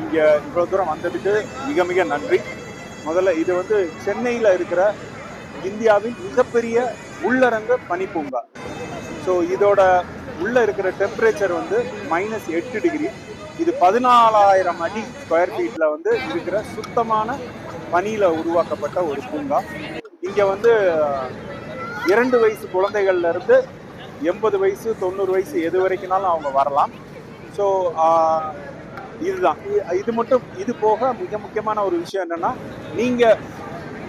இங்கே இவ்வளோ தூரம் வந்ததுக்கு மிக மிக நன்றி. முதல்ல இது வந்து சென்னையில் இருக்கிற இந்தியாவின் மிகப்பெரிய உள்ளரங்க பனிப்பூங்கா. ஸோ இதோட உள்ளே இருக்கிற டெம்பரேச்சர் வந்து மைனஸ் எட்டு டிகிரி இது பதினாலாயிரம் அடி ஸ்கொயர் ஃபீட்டில் வந்து இருக்கிற சுத்தமான பனியில் உருவாக்கப்பட்ட ஒரு பூங்கா. இங்கே வந்து இரண்டு வயசு குழந்தைகள்லேருந்து எண்பது வயசு தொண்ணூறு வயசு எது வரைக்கும்னாலும் அவங்க வரலாம். ஸோ இதுதான். இது மட்டும் இது போக மிக முக்கியமான ஒரு விஷயம் என்னன்னா நீங்க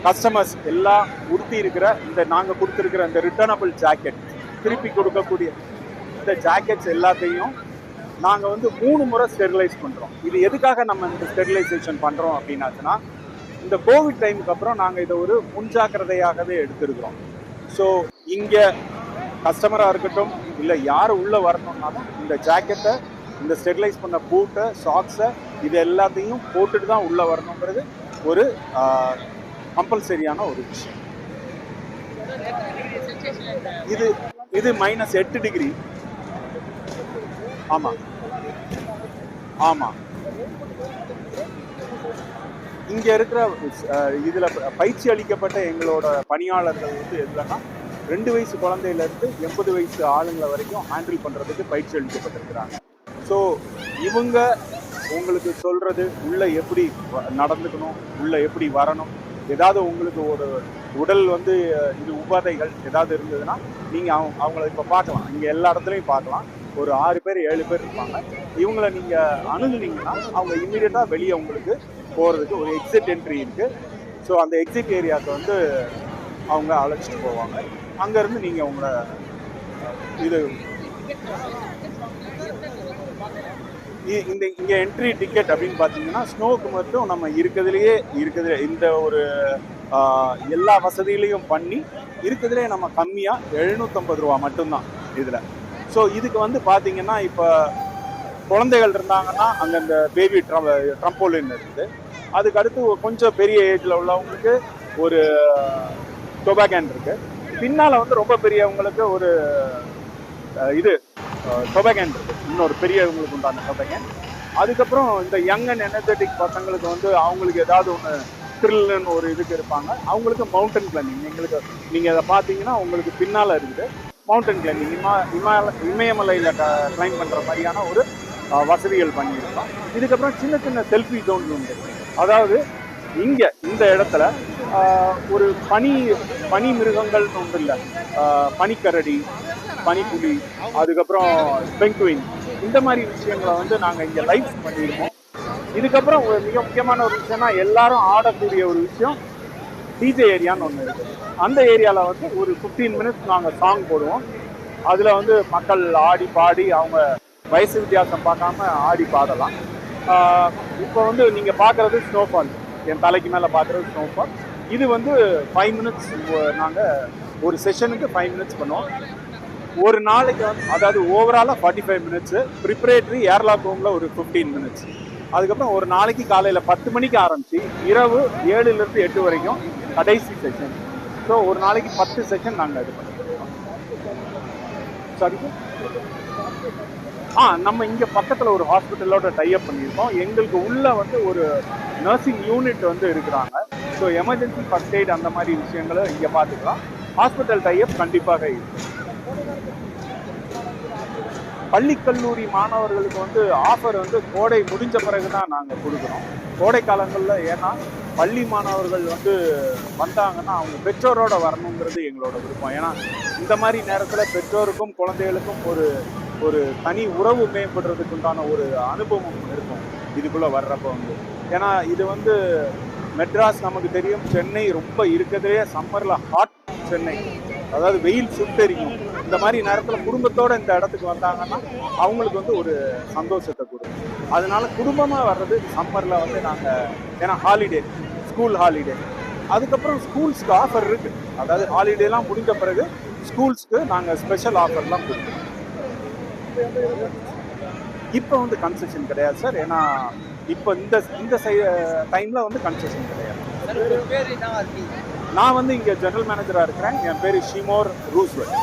கஸ்டமர்ஸ் எல்லாம் உடுத்தி இருக்கிற இந்த நாங்க கொடுத்துருக்கிற இந்த ரிட்டர்னபிள் ஜாக்கெட் திருப்பி கொடுக்கக்கூடிய இந்த ஜாக்கெட்ஸ் எல்லாத்தையும் நாங்க வந்து மூணு முறை ஸ்டெரிலைஸ் பண்றோம். இது எதுக்காக நம்ம இந்த ஸ்டெரிலைசேஷன் பண்றோம் அப்படின்னாச்சுன்னா இந்த கோவிட் டைமுக்கு அப்புறம் நாங்க இதை ஒரு முன்ஜாக்கிரதையாகவே எடுத்திருக்கிறோம். ஸோ இங்க கஸ்டமரா இருக்கட்டும் இல்ல யார் உள்ள வரணும்னாலும் இந்த ஜாக்கெட்டை இந்த ஸ்டெரிலைஸ் பண்ண பூட்டை சாக்ஸை இது எல்லாத்தையும் போட்டுட்டு தான் உள்ளே வரணுங்கிறது ஒரு கம்பல்சரியான ஒரு விஷயம். இது இது மைனஸ் எட்டு டிகிரி ஆமாம் ஆமாம் இங்கே இருக்கிற இதில் பயிற்சி அளிக்கப்பட்ட எங்களோட பணியாளர்கள் வந்து எதுலன்னா ரெண்டு வயசு குழந்தையிலேருந்து எண்பது வயசு ஆளுங்களை வரைக்கும் ஹேண்டில் பண்ணுறதுக்கு பயிற்சி அளிக்கப்பட்டிருக்கிறாங்க. ஸோ இவங்க உங்களுக்கு சொல்றது உள்ள எப்படி நடந்துக்கணும் உள்ள எப்படி வரணும்? ஏதாவது உங்களுக்கு ஒரு உடல் வந்து இது உபாதைகள் ஏதாவது இருந்ததுன்னா நீங்க அவங்க அவங்கள இப்ப பார்க்கலாம். இங்க எல்லா இடத்துலையும் பார்க்கலாம். ஒரு ஆறு பேர் ஏழு பேர் இருப்பாங்க. இவங்களை நீங்க அணுகுனீங்கன்னா அவங்க இம்மிடியட்டா வெளியே உங்களுக்கு போறதுக்கு ஒரு எக்ஸிட் என்ட்ரி இருக்கு. ஸோ அந்த எக்ஸிட் ஏரியாவுக்கு வந்து அவங்க அழைச்சிட்டு போவாங்க. அங்கேருந்து நீங்கள் உங்களை இது இந்த இங்கே என்ட்ரி டிக்கெட் அப்படின்னு பார்த்தீங்கன்னா ஸ்னோவுக்கு மட்டும் நம்ம இருக்கிறதுலையே இருக்கிறது இந்த ஒரு எல்லா வசதிகளையும் பண்ணி இருக்கிறதுலே நம்ம கம்மியாக எழுநூற்றம்பது ரூபா மட்டும்தான் இதில். ஸோ இதுக்கு வந்து பார்த்தீங்கன்னா இப்போ குழந்தைகள் இருந்தாங்கன்னா அங்கே இந்த பேபி ட்ரம்போலின் இருக்குது. அதுக்கு அடுத்து கொஞ்சம் பெரிய ஏஜில் உள்ளவங்களுக்கு ஒரு டொபாகேன் இருக்குது பின்னால் வந்து ரொம்ப பெரியவங்களுக்கு ஒரு இது டொபேகன் இருக்குது இன்னொரு பெரியவங்களுக்கு உண்டான டொபேகன் அதுக்கப்புறம் இந்த யங் அண்ட் எனர்ஜெட்டிக் பசங்களுக்கு வந்து அவங்களுக்கு ஏதாவது ஒன்று த்ரில்லுன்னு ஒரு இதுக்கு இருப்பாங்க. அவங்களுக்கு மவுண்டன் கிளைம்பிங் எங்களுக்கு நீங்கள் அதை பார்த்தீங்கன்னா உங்களுக்கு பின்னால் இருக்குது. மவுண்டன் கிளைம்பிங் இமா இமால இமயமலையில் கிளைம் பண்ணுற மாதிரியான ஒரு வசதிகள் பண்ணியிருக்கோம். இதுக்கப்புறம் சின்ன சின்ன செல்ஃபி ஜோன் உண்டு. அதாவது இங்கே இந்த இடத்துல ஒரு பனி பனி மிருகங்கள்னு ஒன்று இல்லை. பனிக்கரடி பனிப்புலி அதுக்கப்புறம் பெங்குவின். இந்த மாதிரி விஷயங்களை வந்து நாங்கள் இங்கே லைவ் பண்ணியிருக்கோம். இதுக்கப்புறம் ஒரு மிக முக்கியமான ஒரு விஷயம்னா எல்லாரும் ஆடக்கூடிய ஒரு விஷயம் டிஜே ஏரியான்னு ஒன்று இருக்குது அந்த ஏரியாவில் வந்து ஒரு ஃபிஃப்டீன் மினிட்ஸ் நாங்கள் சாங் போடுவோம். அதில் வந்து மக்கள் ஆடி பாடி அவங்க வயசு வித்தியாசம் பார்க்காம ஆடி பாடலாம். இப்போ வந்து நீங்கள் பார்க்குறது ஸ்னோஃபால் என் தலைக்கு மேலே பார்க்குறது ஸ்னோஃபால் இது வந்து ஃபைவ் மினிட்ஸ் நாங்கள் ஒரு செஷனுக்கு ஃபைவ் மினிட்ஸ் பண்ணுவோம். ஒரு நாளைக்கு வந்து அதாவது ஓவராலாக forty five minutes preparatory airlock ரூமில் ஒரு ஃபிஃப்டீன் மினிட்ஸ் அதுக்கப்புறம் ஒரு நாளைக்கு காலையில் பத்து மணிக்கு ஆரம்பிச்சு இரவு ஏழுலேருந்து எட்டு வரைக்கும் கடைசி செஷன் ஸோ ஒரு நாளைக்கு பத்து செஷன் நாங்கள் இது பண்ணிருக்கோம் சாரி ஆ நம்ம இங்கே பக்கத்தில் ஒரு ஹாஸ்பிட்டலோட டைப் பண்ணியிருக்கோம். எங்களுக்கு உள்ளே வந்து ஒரு நர்சிங் யூனிட் வந்து இருக்கிறாங்க. ஸோ எமர்ஜென்சி ஃபர்ஸ்ட் எய்ட் அந்த மாதிரி விஷயங்களை இங்கே பார்த்துக்கலாம். ஹாஸ்பிட்டல் டைப் கண்டிப்பாக இருக்கு பள்ளி கல்லூரி மாணவர்களுக்கு வந்து ஆஃபர் வந்து கோடை முடிஞ்ச பிறகு தான் நாங்கள் கொடுக்குறோம். கோடை காலங்களில் ஏன்னா பள்ளி மாணவர்கள் வந்து வந்தாங்கன்னா அவங்க பெற்றோரோட வரணுங்கிறது எங்களோட விருப்பம். ஏன்னா இந்த மாதிரி நேரத்தில் பெற்றோருக்கும் குழந்தைகளுக்கும் ஒரு ஒரு தனி உறவு மேம்படுறதுக்கு உண்டான ஒரு அனுபவம் இருக்கும். இதுக்குள்ளே வர்றப்ப வந்து. ஏன்னா இது வந்து மெட்ராஸ் நமக்கு தெரியும் சென்னை ரொம்ப இருக்கிறதுலே சம்மரில் ஹாட் சென்னை. அதாவது வெயில் சுட்டெரிக்கும் இந்த மாதிரி நேரத்தில் குடும்பத்தோட இந்த இடத்துக்கு வந்தாங்கன்னா அவங்களுக்கு வந்து ஒரு சந்தோஷத்தை கொடுக்கும். அதனால குடும்பமாக வர்றது சம்மரில் வந்து நாங்கள் ஏன்னா ஹாலிடே ஸ்கூல் ஹாலிடே அதுக்கப்புறம் ஸ்கூல்ஸ்க்கு ஆஃபர் இருக்கு. அதாவது ஹாலிடேலாம் முடிஞ்ச பிறகு ஸ்கூல்ஸ்க்கு நாங்கள் ஸ்பெஷல் ஆஃபர்லாம் கொடுக்குறோம் இப்போ வந்து கன்செஷன் கிடையாது சார் ஏன்னா இப்போ இந்த இந்த டைமில் வந்து கன்செஷன் கிடையாது. நான் வந்து இங்கே ஜெனரல் மேனேஜராக இருக்கிறேன். என் பேர் ஷிமோர் ரூஸ்வெல்